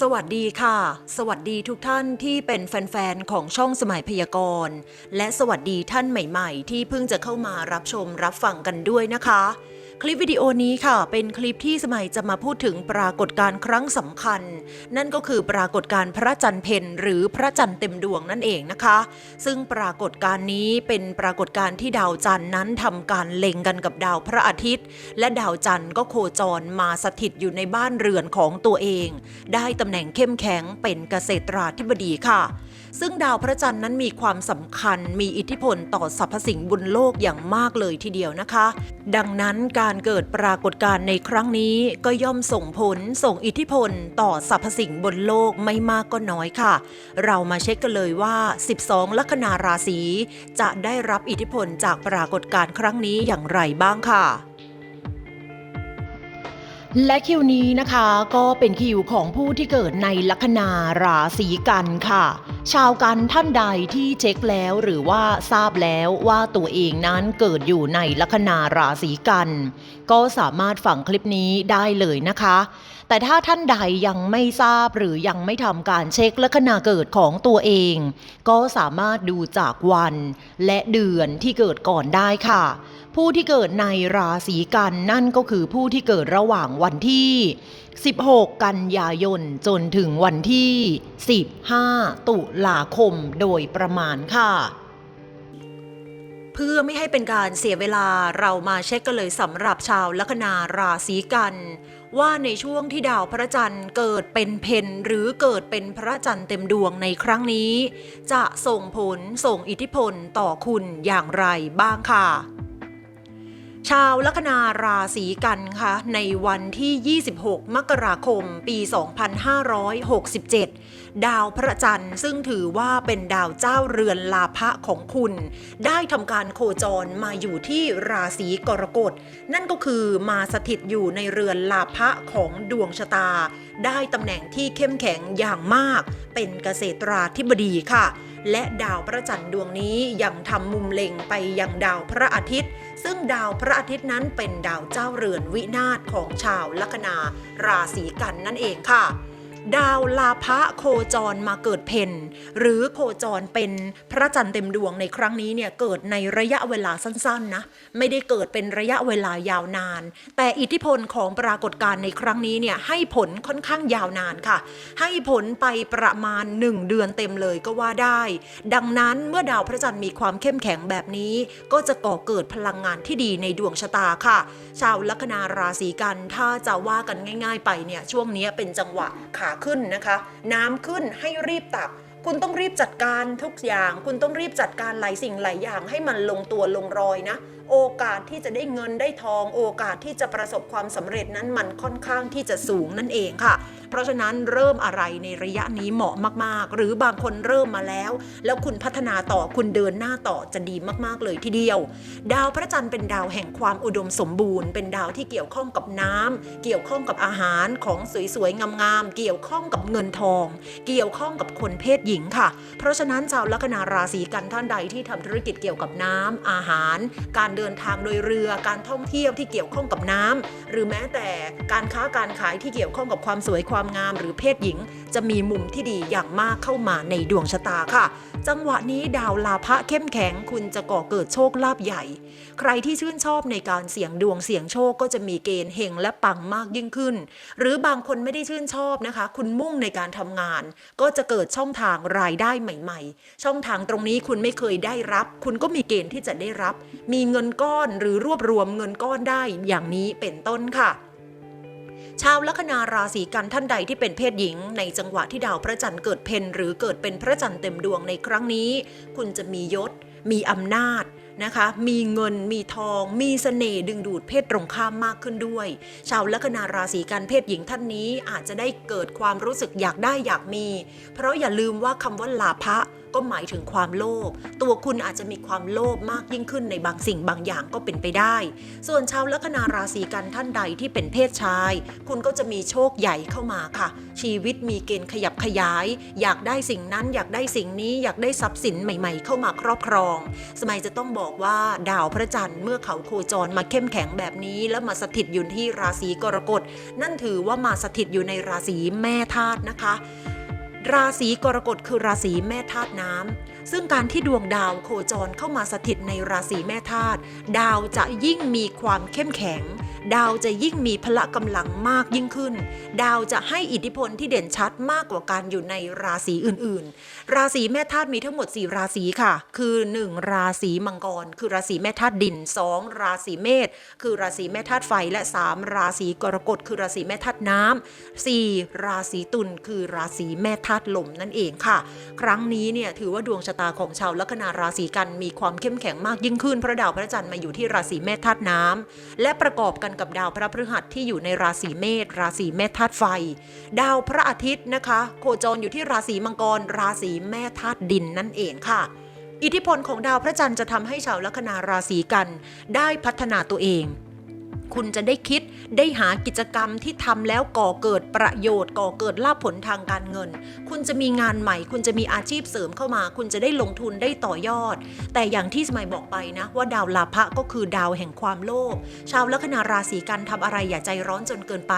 สวัสดีค่ะ สวัสดีทุกท่านที่เป็นแฟนๆ ของช่องสมัยพยากรณ์ และสวัสดีท่านใหม่ๆ ที่เพิ่งจะเข้ามารับชมรับฟังกันด้วยนะคะ คลิปวิดีโอนี้ค่ะ เป็นคลิปที่สมัยจะมาพูดถึงปรากฏการณ์ครั้งสำคัญ นั่นก็คือปรากฏการณ์พระจันทร์เพนหรือพระจันทร์เต็มดวงนั่นเองนะคะ ซึ่งปรากฏการณ์นี้เป็นปรากฏการณ์ที่ดาวจันทร์นั้นทำการเล็งกันกับดาวพระอาทิตย์ และดาวจันทร์ก็โคจรมาสถิตอยู่ในบ้านเรือนของตัวเอง ได้ตำแหน่งเข้มแข็งเป็นเกษตราธิบดีค่ะ ซึ่งดาวพระจันทร์นั้นมีความสำคัญมีอิทธิพลต่อสรรพสิ่งบนโลกอย่างมากเลยทีเดียวนะคะ ดังนั้นการเกิดปรากฏการณ์ในครั้งนี้ก็ย่อมส่งผลส่งอิทธิพลต่อสรรพสิ่งบนโลกไม่มากก็น้อยค่ะ เรามาเช็คกันเลยว่า 12 ลัคนาราศีจะได้รับอิทธิพลจากปรากฏการณ์ครั้งนี้อย่างไรบ้างค่ะและคิวนี้นะคะก็เป็นคิวของผู้ที่เกิดในลัคนาราศีกันค่ะชาวกันท่านใดที่เช็คแล้วหรือว่าทราบแล้วว่าตัวเองนั้นเกิดอยู่ในลัคนาราศีกัน ก็สามารถฟังคลิปนี้ได้เลยนะคะ แต่ถ้าท่านใดยังไม่ทราบหรือยังไม่ทำการเช็คลัคนาเกิดของตัวเอง ก็สามารถดูจากวันและเดือนที่เกิดก่อนได้ค่ะ ผู้ที่เกิดในราศีกันนั่นก็คือผู้ที่เกิดระหว่างวันที่ 16 กันยายน จนถึงวันที่ 15 ตุลาคมโดยประมาณค่ะ เพื่อไม่ให้เป็นการเสียเวลาเรามาเช็คกันเลยสำหรับชาวลัคนาราศีกัน ว่าในช่วงที่ดาวพระจันทร์เกิดเป็นเพนหรือเกิดเป็นพระจันทร์เต็มดวงในครั้งนี้ จะส่งผลส่งอิทธิพลต่อคุณอย่างไรบ้างค่ะ ชาวลัคนาราศีกันค่ะในวันที่ 26 มกราคม ปี 2567 ดาวพระจันทร์ซึ่งถือว่าเป็นดาวเจ้าเรือนลาภะของคุณ ได้ทำการโคจรมาอยู่ที่ราศีกรกฎ นั่นก็คือมาสถิตอยู่ในเรือนลาภะของดวงชะตา ได้ตำแหน่งที่เข้มแข็งอย่างมาก เป็นเกษตราธิบดีค่ะ และดาวพระจันทร์ดวงนี้ยังทำมุมเล็งไปยังดาวพระอาทิตย์ ซึ่งดาวพระอาทิตย์นั้นเป็นดาวเจ้าเรือนวินาศของชาวลัคนาราศีกันนั่นเองค่ะ ดาวลาภะโคจรมาเกิดเพนหรือโคจรเป็นพระจันทร์เต็มดวงในครั้งนี้เนี่ยเกิดในระยะเวลาสั้นๆนะไม่ได้เกิดเป็นระยะเวลายาวนาน แต่อิทธิพลของปรากฏการณ์ในครั้งนี้เนี่ยให้ผลค่อนข้างยาวนานค่ะ ให้ผลไปประมาณ 1 เดือนเต็มเลยก็ว่าได้ ดังนั้นเมื่อดาวพระจันทร์มีความเข้มแข็งแบบนี้ ก็จะก่อเกิดพลังงานที่ดีในดวงชะตาค่ะ ชาวลัคนาราศีกันถ้าจะว่ากันง่าย ๆ ไปเนี่ยช่วงนี้เป็นจังหวะขาขึ้นนะคะ น้ำขึ้นให้รีบตัก คุณต้องรีบจัดการทุกอย่าง คุณต้องรีบจัดการหลายสิ่งหลายอย่างให้มันลงตัวลงรอยนะ โอกาสที่จะได้เงินได้ทอง โอกาสที่จะประสบความสำเร็จนั้นมันค่อนข้างที่จะสูงนั่นเองค่ะ เพราะฉะนั้นเริ่มอะไรในระยะนี้เหมาะมาก ๆ หรือบางคนเริ่มมาแล้ว แล้วคุณพัฒนาต่อคุณเดินหน้าต่อจะดีมาก ๆ เลยทีเดียว ดาวพระจันทร์เป็นดาวแห่งความอุดมสมบูรณ์ เป็นดาวที่เกี่ยวข้องกับน้ำเกี่ยวข้องกับอาหารของสวย ๆ งามๆเกี่ยวข้องกับเงินทอง เกี่ยวข้องกับคนเพศหญิงค่ะ เพราะฉะนั้นชาวลัคนาราศีกันท่านใดที่ทำธุรกิจเกี่ยวกับน้ำอาหาร การเดินทางโดยเรือการท่องเที่ยวที่เกี่ยวข้องกับน้ำหรือแม้แต่การค้าการขายที่เกี่ยวข้องกับความสวยความความงามหรือเพศหญิง จะมีมุมที่ดีอย่างมากเข้ามาในดวงชะตาค่ะ จังหวะนี้ดาวลาภะเข้มแข็งคุณจะก่อเกิดโชคลาภใหญ่ ใครที่ชื่นชอบในการเสี่ยงดวงเสี่ยงโชคก็จะมีเกณฑ์เฮงและปังมากยิ่งขึ้น หรือบางคนไม่ได้ชื่นชอบนะคะ คุณมุ่งในการทำงาน ก็จะเกิดช่องทางรายได้ใหม่ ๆ ช่องทางตรงนี้คุณไม่เคยได้รับ คุณก็มีเกณฑ์ที่จะได้รับ มีเงินก้อนหรือรวบรวมเงินก้อนได้อย่างนี้เป็นต้นค่ะ ชาวลัคนาราศีกันท่านใดที่เป็นเพศหญิง ในจังหวะที่ดาวพระจันทร์เกิดเพนหรือเกิดเป็นพระจันทร์เต็มดวงในครั้งนี้ คุณจะมียศ มีอำนาจ นะคะ มีเงินมีทอง มีเสน่ห์ดึงดูดเพศตรงข้ามมากขึ้นด้วย ชาวลัคนาราศีกันเพศหญิงท่านนี้อาจจะได้เกิดความรู้สึกอยากได้อยากมี เพราะอย่าลืมว่าคำว่าลาภะก็หมายถึงความโลภ ตัวคุณอาจจะมีความโลภมากยิ่งขึ้นในบางสิ่งบางอย่างก็เป็นไปได้ ส่วนชาวลัคนาราศีกันท่านใดที่เป็นเพศชาย คุณก็จะมีโชคใหญ่เข้ามาค่ะ ชีวิตมีเกณฑ์ขยับขยาย อยากได้สิ่งนั้นอยากได้สิ่งนี้อยากได้ทรัพย์สินใหม่ ๆ เข้ามาครอบครอง สมัยจะต้องบอกบอกว่าดาวพระจันทร์เมื่อเขาโคจรมาเข้มแข็งแบบนี้แล้วมาสถิตอยู่ที่ราศีกรกฎ นั่นถือว่ามาสถิตอยู่ในราศีแม่ธาตุนะคะ ราศีกรกฎคือราศีแม่ธาตุน้ำซึ่งการที่ดวงดาวโคจรเข้ามาสถิตในราศีแม่ธาตุดาวจะยิ่งมีความเข้มแข็ง ดาวจะยิ่งมีพละกำลังมากยิ่งขึ้น ดาวจะให้อิทธิพลที่เด่นชัดมากกว่าการอยู่ในราศีอื่นๆ ราศีแม่ธาตุมีทั้งหมด 4 ราศีค่ะ คือ 1 ราศีมังกร คือราศีแม่ธาตุดิน 2 ราศีเมษคือราศีแม่ธาตุไฟและ 3 ราศีกรกฎคือราศีแม่ธาตุน้ำ4ราศีตุลคือราศีแม่ธาตุลมนั่นเองค่ะ ครั้งนี้เนี่ยถือว่าดวงชะชะตาของชาวลัคนาราศีกันมีความเข้มแข็งมากยิ่งขึ้นเพราะดาวพระจันทร์มาอยู่ที่ราศีแม่ธาตุน้ำและประกอบกันกับดาวพระพฤหัสที่อยู่ในราศีเมษราศีแม่ธาตุไฟ ดาวพระอาทิตย์นะคะ โคจรอยู่ที่ราศีมังกร ราศีแม่ธาตุดินนั่นเองค่ะอิทธิพลของดาวพระจันทร์จะทำให้ชาวลัคนาราศีกัน ได้พัฒนาตัวเอง คุณจะได้คิดได้หากิจกรรมที่ทำแล้วก่อเกิดประโยชน์ ก่อเกิดลาภผลทางการเงิน คุณจะมีงานใหม่ คุณจะมีอาชีพเสริมเข้ามา คุณจะได้ลงทุนได้ต่อยอด แต่อย่างที่สมัยบอกไปนะ ว่าดาวลาภะก็คือดาวแห่งความโลภชาวลัคนาราศีกันทำอะไรอย่าใจร้อนจนเกินไป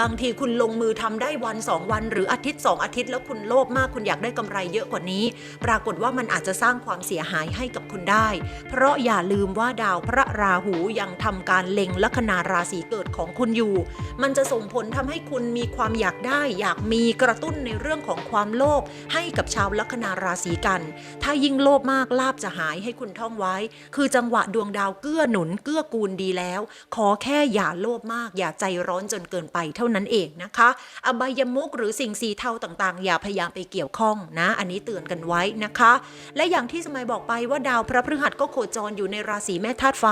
บางทีคุณลงมือทำได้วันสองวัน หรืออาทิตย์สองอาทิตย์ แล้วคุณโลภมากคุณอยากได้กำไรเยอะกว่านี้ ปรากฏว่ามันอาจจะสร้างความเสียหายให้กับคุณได้ เพราะอย่าลืมว่าดาวพระราหูยังทำการเล็งลัคนาราศีเกิดของคุณอยู่ มันจะส่งผลทำให้คุณมีความอยากได้ อยากมีกระตุ้นในเรื่องของความโลภให้กับชาวลัคนาราศีกัน ถ้ายิ่งโลภมากลาบจะหายให้คุณท่องไว้ คือจังหวะดวงดาวเกื้อหนุนเกื้อกูลดีแล้ว ขอแค่อย่าโลภมาก อย่าใจร้อนจนเกินไปเท่านั้นเองนะคะ อบายมุกหรือสิ่งสีเทาต่างๆ อย่าพยายามไปเกี่ยวข้องนะ อันนี้เตือนกันไว้นะคะ และอย่างที่สมัยบอกไปว่าดาวพระพฤหัสก็โคจรอยู่ในราศีแม่ธาตุไฟ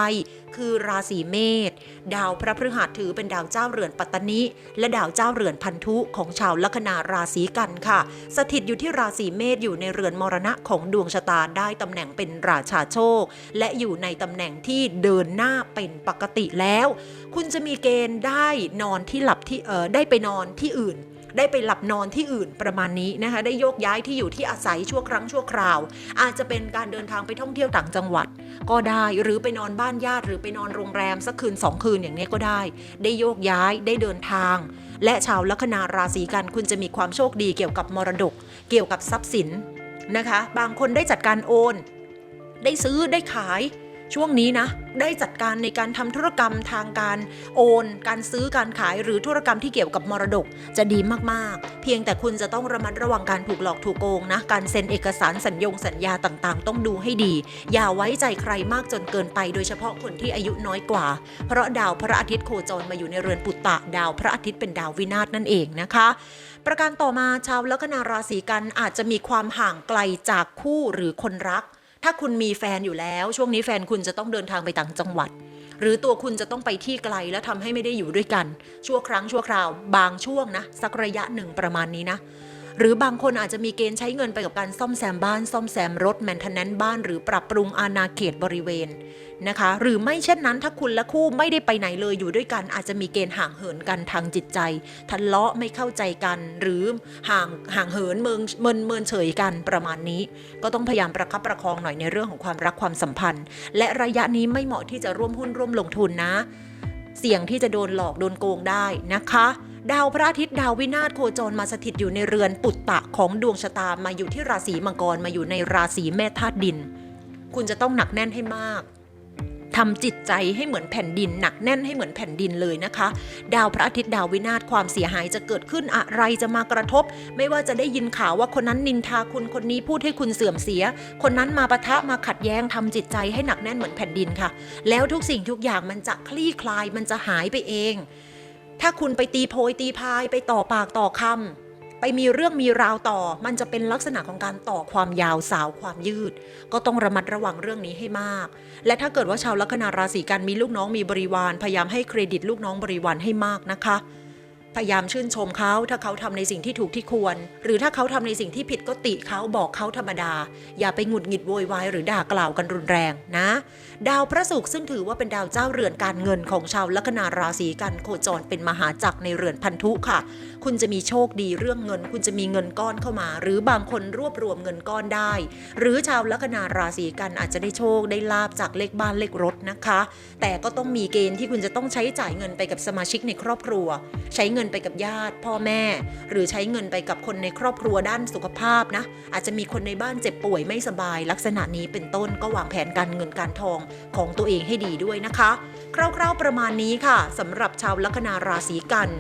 คือราศีเมษดาวพระพฤหัสถือเป็นดาวเจ้าเรือนปัตตนิและดาวเจ้าเรือนพันธุของชาวลัคนาราศีกันค่ะ สถิตอยู่ที่ราศีเมษอยู่ในเรือนมรณะของดวงชะตาได้ตำแหน่งเป็นราชาโชค และอยู่ในตำแหน่งที่เดินหน้าเป็นปกติแล้ว คุณจะมีเกณฑ์ได้นอนที่หลับที่เออได้ไปนอนที่อื่น ได้ไปหลับนอนที่อื่นประมาณนี้นะคะ ได้โยกย้ายที่อยู่ที่อาศัยชั่วครั้งชั่วคราว อาจจะเป็นการเดินทางไปท่องเที่ยวต่างจังหวัด ก็ได้หรือไปนอนบ้านญาติ หรือไปนอนโรงแรมสักคืนสองคืนอย่างนี้ก็ได้ ได้โยกย้ายได้เดินทาง และชาวลัคนาราศีกันคุณจะมีความโชคดีเกี่ยวกับมรดก เกี่ยวกับทรัพย์สินนะคะ บางคนได้จัดการโอน ได้ซื้อได้ขาย ช่วงนี้นะ ได้จัดการในการทำธุรกรรมทางการโอน การซื้อการขายหรือธุรกรรมที่เกี่ยวกับมรดกจะดีมากๆ เพียงแต่คุณจะต้องระมัดระวังการถูกหลอกถูกโกงนะ การเซ็นเอกสารสัญญงสัญญาต่างๆ ต้องดูให้ดี อย่าไว้ใจใครมากจนเกินไป โดยเฉพาะคนที่อายุน้อยกว่า เพราะดาวพระอาทิตย์โคจรมาอยู่ในเรือนปุตตะ ดาวพระอาทิตย์เป็นดาววินาศนั่นเองนะคะ ประการต่อมาชาวลัคนาราศีกันอาจจะมีความห่างไกลจากคู่หรือคนรัก ถ้าคุณมีแฟนอยู่แล้ว ช่วงนี้แฟนคุณจะต้องเดินทางไปต่างจังหวัด หรือตัวคุณจะต้องไปที่ไกลแล้วทำให้ไม่ได้อยู่ด้วยกัน ชั่วครั้งชั่วคราว บางช่วงนะ สักระยะหนึ่งประมาณนี้นะ หรือบางคนอาจจะมีเกณฑ์ใช้เงินไปกับการซ่อมแซมบ้าน ซ่อมแซมรถแมนเทนแนนบ้าน หรือปรับปรุงอาณาเขตบริเวณนะคะ หรือไม่เช่นนั้นถ้าคุณและคู่ไม่ได้ไปไหนเลยอยู่ด้วยกัน อาจจะมีเกณฑ์ห่างเหินกันทางจิตใจทะเลาะไม่เข้าใจกัน หรือห่างห่างเหินเมินเมินเมินเฉยกันประมาณนี้ ก็ต้องพยายามประคับประคองหน่อยในเรื่องของความรักความสัมพันธ์ และระยะนี้ไม่เหมาะที่จะร่วมหุ้นร่วมลงทุนนะ เสี่ยงที่จะโดนหลอกโดนโกงได้นะคะ ดาวพระอาทิตย์ดาววินาศโคจรมาสถิตอยู่ในเรือนปุตตะของดวงชะตามาอยู่ที่ราศีมังกรมาอยู่ในราศีแม่ธาตุดิน คุณจะต้องหนักแน่นให้มากทำจิตใจให้เหมือนแผ่นดินหนักแน่นให้เหมือนแผ่นดินเลยนะคะ ดาวพระอาทิตย์ดาววินาศความเสียหายจะเกิดขึ้นอะไรจะมากระทบ ไม่ว่าจะได้ยินข่าวว่าคนนั้นนินทาคุณคนนี้พูดให้คุณเสื่อมเสีย คนนั้นมาปะทะมาขัดแย้งทำจิตใจให้หนักแน่นเหมือนแผ่นดินค่ะ แล้วทุกสิ่งทุกอย่างมันจะคลี่คลายมันจะหายไปเอง ถ้าคุณไปตีโพยตีพายไปต่อปากต่อคำไปมีเรื่องมีราวต่อ มันจะเป็นลักษณะของการต่อความยาวสาวความยืด ก็ต้องระมัดระวังเรื่องนี้ให้มาก และถ้าเกิดว่าชาวลัคนาราศีกันมีลูกน้องมีบริวารพยายามให้เครดิตลูกน้องบริวารให้มากนะคะ พยายามชื่นชมเขาถ้าเขาทำในสิ่งที่ถูกที่ควร หรือถ้าเขาทำในสิ่งที่ผิดก็ติเขาบอกเขาธรรมดา อย่าไปหงุดหงิดโวยวายหรือด่ากล่าวกันรุนแรงนะ ดาวพระศุกร์ซึ่งถือว่าเป็นดาวเจ้าเรือนการเงินของชาวลัคนาราศีกันโคจรเป็นมหาจักรในเรือนพันธุค่ะ คุณจะมีโชคดีเรื่องเงิน คุณจะมีเงินก้อนเข้ามา หรือบางคนรวบรวมเงินก้อนได้ หรือชาวลัคนาราศีกันอาจจะได้โชคได้ลาบจากเลขบ้านเลขรถนะคะ แต่ก็ต้องมีเกณฑ์ที่คุณจะต้องใช้จ่ายเงินไปกับสมาชิกในครอบครัว ใช้เงินไปกับญาติ พ่อแม่ หรือใช้เงินไปกับคนในครอบครัวด้านสุขภาพนะ อาจจะมีคนในบ้านเจ็บป่วยไม่สบาย ลักษณะนี้เป็นต้นก็วางแผนการเงินการทองของตัวเองให้ดีด้วยนะคะ คร่าวๆประมาณนี้ค่ะสำหรับชาวลัคนาราศีกัน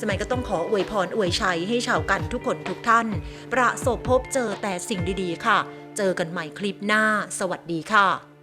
สมัยก็ต้องขออวยพรอวยชัยให้ชาวกันทุกคนทุกท่าน ประสบพบเจอแต่สิ่งดีๆ ค่ะ เจอกันใหม่คลิปหน้า สวัสดีค่ะ